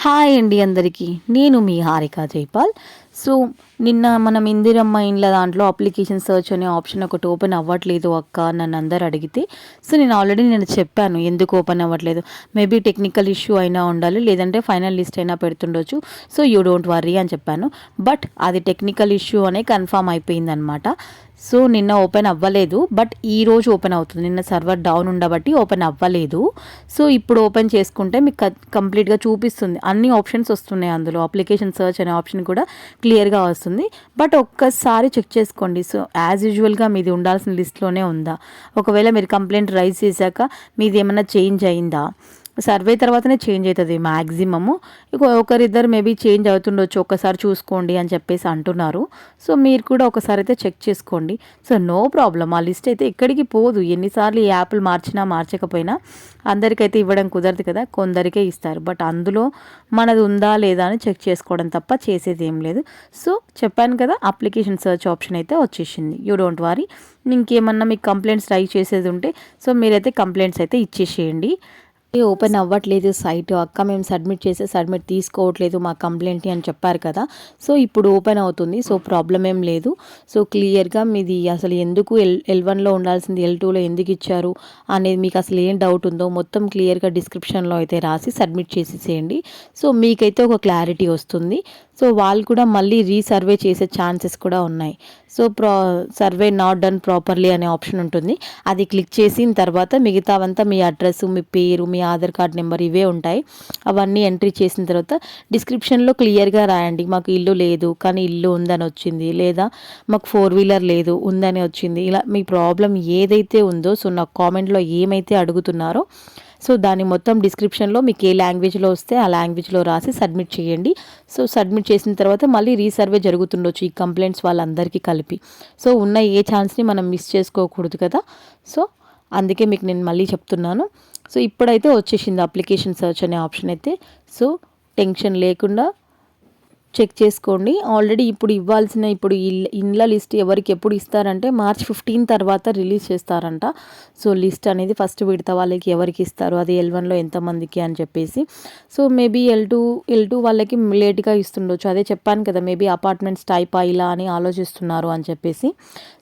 Hi అండి అందరికీ. నేను మీ హారిక జైపాల్. సో నిన్న మనం ఇందిరమ్మ ఇండ్ల దాంట్లో అప్లికేషన్ సర్చ్ అనే ఆప్షన్ ఒకటి ఓపెన్ అవ్వట్లేదు అక్క నన్ను అందరు అడిగితే. సో నేను ఆల్రెడీ నేను చెప్పాను ఎందుకు ఓపెన్ అవ్వట్లేదు. మేబీ టెక్నికల్ ఇష్యూ అయినా ఉండాలి లేదంటే ఫైనల్ లిస్ట్ అయినా పెడుతుండొచ్చు. సో యూ డోంట్ వర్రీ అని చెప్పాను. బట్ అది టెక్నికల్ ఇష్యూ అనే కన్ఫామ్ అయిపోయిందనమాట సో నిన్న ఓపెన్ అవ్వలేదు బట్ ఈ రోజు ఓపెన్ అవుతుంది. నిన్న సర్వర్ డౌన్ ఉండబట్టి ఓపెన్ అవ్వలేదు. సో ఇప్పుడు ఓపెన్ చేసుకుంటే మీకు కంప్లీట్గా చూపిస్తుంది. అన్ని ఆప్షన్స్ వస్తున్నాయి అందులో. అప్లికేషన్ సర్చ్ అనే ఆప్షన్ కూడా క్లియర్గా వస్తుంది. బట్ ఒక్కసారి చెక్ చేసుకోండి. సో యాజ్ యూజువల్గా మీది ఉండాల్సిన లిస్ట్లోనే ఉందా? ఒకవేళ మీరు కంప్లైంట్ రైజ్ చేశాక మీది ఏమైనా చేంజ్ అయిందా? సర్వే తర్వాతనే చేంజ్ అవుతుంది మ్యాక్సిమము ఒకరిద్దరు మేబీ చేంజ్ అవుతుండొచ్చు ఒకసారి చూసుకోండి అని చెప్పేసి అంటున్నారు. సో మీరు కూడా ఒకసారి అయితే చెక్ చేసుకోండి. సో నో ప్రాబ్లం ఆ లిస్ట్ అయితే ఎక్కడికి పోదు. ఎన్నిసార్లు ఈ యాప్లు మార్చినా మార్చకపోయినా అందరికైతే ఇవ్వడం కుదరదు కదా. కొందరికే ఇస్తారు. బట్ అందులో మనది ఉందా లేదా అని చెక్ చేసుకోవడం తప్ప చేసేది ఏం లేదు. సో చెప్పాను కదా అప్లికేషన్ సర్చ్ ఆప్షన్ అయితే వచ్చేసింది. You don't worry. ఇంకేమన్నా మీకు కంప్లైంట్స్ ట్రై చేసేది ఉంటే సో మీరైతే కంప్లైంట్స్ అయితే ఇచ్చేసేయండి. ఓపెన్ అవ్వట్లేదు సైట్ అక్క మేము సబ్మిట్ చేసే సబ్మిట్ తీసుకోవట్లేదు మా కంప్లైంట్ అని చెప్పారు కదా. సో ఇప్పుడు ఓపెన్ అవుతుంది. సో ప్రాబ్లం ఏం లేదు. సో క్లియర్గా మీది అసలు ఎందుకు ఎల్ ఎల్ వన్లో ఉండాల్సింది? ఎల్ టూలో ఎందుకు ఇచ్చారు? అనేది మీకు అసలు ఏం డౌట్ ఉందో మొత్తం క్లియర్గా డిస్క్రిప్షన్లో అయితే రాసి సబ్మిట్ చేసేసేయండి. సో మీకైతే ఒక క్లారిటీ వస్తుంది. సో వాళ్ళు కూడా మళ్ళీ రీసర్వే చేసే ఛాన్సెస్ కూడా ఉన్నాయి. సో ప్రా సర్వే నాట్ డన్ ప్రాపర్లీ అనే ఆప్షన్ ఉంటుంది. అది క్లిక్ చేసిన తర్వాత మిగతావంతా మీ అడ్రస్ మీ పేరు మీ ఆధార్ కార్డ్ నెంబర్ ఇవే ఉంటాయి. అవన్నీ ఎంట్రీ చేసిన తర్వాత డిస్క్రిప్షన్లో క్లియర్గా రాయండి. మాకు ఇల్లు లేదు కానీ ఇల్లు ఉందని వచ్చింది. లేదా మాకు ఫోర్ వీలర్ లేదు ఉందని వచ్చింది. ఇలా మీ ప్రాబ్లం ఏదైతే ఉందో సో నాకు కామెంట్లో ఏమైతే అడుగుతున్నారో సో దాని మొత్తం డిస్క్రిప్షన్లో మీకు ఏ లాంగ్వేజ్లో వస్తే ఆ లాంగ్వేజ్లో రాసి సబ్మిట్ చేయండి. సో సబ్మిట్ చేసిన తర్వాత మళ్ళీ రీసర్వే జరుగుతుండొచ్చు ఈ కంప్లైంట్స్ వాళ్ళందరికీ కలిపి. సో ఉన్న ఏ ఛాన్స్ని మనం మిస్ చేసుకోకూడదు కదా. సో అందుకే మీకు నేను మళ్ళీ చెప్తున్నాను. సో ఇప్పుడైతే వచ్చేసింది అప్లికేషన్ సర్చ్ అనే ఆప్షన్ అయితే. సో టెన్షన్ లేకుండా చెక్ చేసుకోండి. ఆల్రెడీ ఇప్పుడు ఇవ్వాల్సిన ఇప్పుడు ఇండ్ల లిస్ట్ ఎవరికి ఎప్పుడు ఇస్తారంటే మార్చ్ ఫిఫ్టీన్ తర్వాత రిలీజ్ చేస్తారంట. సో లిస్ట్ అనేది ఫస్ట్ విడత వాళ్ళకి ఎవరికి ఇస్తారు? అది ఎల్ వన్లో ఎంతమందికి అని చెప్పేసి. So maybe L two L two వాళ్ళకి లేట్గా ఇస్తుండొచ్చు. అదే చెప్పాను కదా మేబీ అపార్ట్మెంట్స్ టైప్ ఇలా అని ఆలోచిస్తున్నారు అని చెప్పేసి.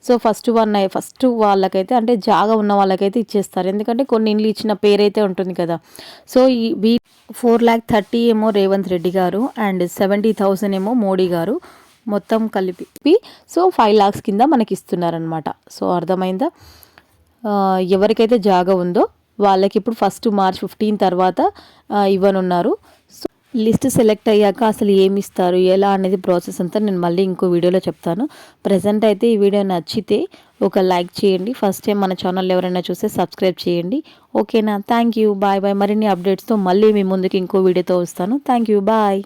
సో ఫస్ట్ వన్ ఫస్ట్ వాళ్ళకైతే అంటే జాగా ఉన్న వాళ్ళకైతే ఇచ్చేస్తారు. ఎందుకంటే కొన్ని ఇండ్లు ఇచ్చిన పేరైతే ఉంటుంది కదా. సో ఈ ఫోర్ ల్యాక్ థర్టీ ఏమో రేవంత్ రెడ్డి గారు అండ్ సెవెంటీ థౌసండ్ ఏమో మోడీ గారు మొత్తం కలిపి. సో ఫైవ్ ల్యాక్స్ కింద మనకి ఇస్తున్నారనమాట సో అర్థమైందా? ఎవరికైతే జాగా ఉందో వాళ్ళకి ఇప్పుడు ఫస్ట్ మార్చ్ ఫిఫ్టీన్ తర్వాత ఇవ్వనున్నారు. సో లిస్ట్ సెలెక్ట్ అయ్యాక అసలు ఏమి ఇస్తారు ఎలా అనేది ప్రాసెస్ అంతా నేను మళ్ళీ ఇంకో వీడియోలో చెప్తాను. ప్రజెంట్ అయితే ఈ వీడియో నచ్చితే ఒక లైక్ చేయండి. ఫస్ట్ టైం మన ఛానల్ ఎవరైనా చూస్తే సబ్స్క్రైబ్ చేయండి. ఓకేనా థ్యాంక్ యూ బాయ్ బాయ్ మరిన్ని అప్డేట్స్తో మళ్ళీ మీ ముందుకు ఇంకో వీడియోతో వస్తాను. Thank you bye